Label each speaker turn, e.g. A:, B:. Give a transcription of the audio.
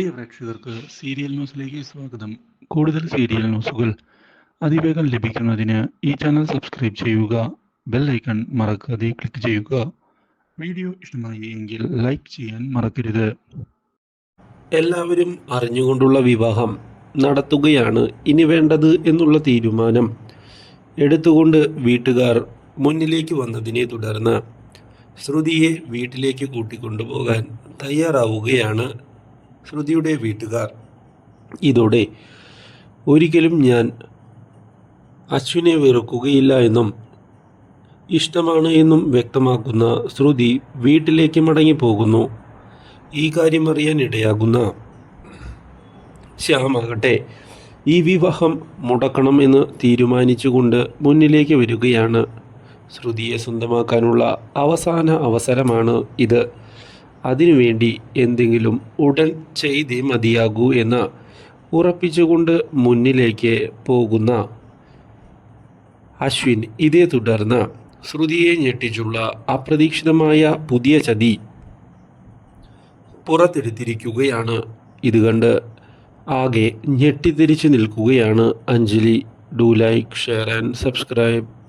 A: പ്രിയ പ്രേക്ഷകർക്ക് സീരിയൽ ന്യൂസിലേക്ക് സ്വാഗതം. കൂടുതൽ സീരിയൽ ന്യൂസുകൾ അതിവേഗം ലഭിക്കുന്നതിന് ഈ ചാനൽ സബ്സ്ക്രൈബ് ചെയ്യുക ബെൽ ഐക്കൺ മറക്കാതെ ക്ലിക്ക് ചെയ്യുക. വീഡിയോ ഇഷ്ടമായി എങ്കിൽ ലൈക്ക് ചെയ്യാൻ മറക്കരുത്.
B: എല്ലാവരും അറിഞ്ഞുകൊണ്ടുള്ള വിവാഹം നടത്തുകയാണ് ഇനി വേണ്ടത് എന്നുള്ള തീരുമാനം എടുത്തുകൊണ്ട് വീട്ടുകാർ മുന്നിലേക്ക് വന്നതിനെ തുടർന്ന് ശ്രുതിയെ വീട്ടിലേക്ക് കൂട്ടിക്കൊണ്ടുപോകാൻ തയ്യാറാവുകയാണ് ശ്രുതിയുടെ വീട്ടുകാർ. ഇതോടെ ഒരിക്കലും ഞാൻ അശ്വിനെ വെറുക്കുകയില്ല എന്നും ഇഷ്ടമാണ് എന്നും വ്യക്തമാക്കുന്ന ശ്രുതി വീട്ടിലേക്ക് മടങ്ങിപ്പോകുന്നു. ഈ കാര്യം അറിയാൻ ഇടയാകുന്ന ശ്യാമാകട്ടെ ഈ വിവാഹം മുടക്കണം എന്ന് തീരുമാനിച്ചുകൊണ്ട് മുന്നിലേക്ക് വരികയാണ്. ശ്രുതിയെ സ്വന്തമാക്കാനുള്ള അവസാന അവസരമാണ് ഇത്. അതിനുവേണ്ടി എന്തെങ്കിലും ഉടൻ ചെയ്തേ മതിയാകൂ എന്ന് ഉറപ്പിച്ചുകൊണ്ട് മുന്നിലേക്ക് പോകുന്ന അശ്വിൻ ഇതേ തുടർന്ന് ശ്രുതിയെ ഞെട്ടിച്ചുള്ള അപ്രതീക്ഷിതമായ പുതിയ ചതി പുറത്തെടുത്തിരിക്കുകയാണ്. ഇത് കണ്ട് ആകെ ഞെട്ടിത്തിരിച്ച് നിൽക്കുകയാണ് Anjali. Do like share and subscribe.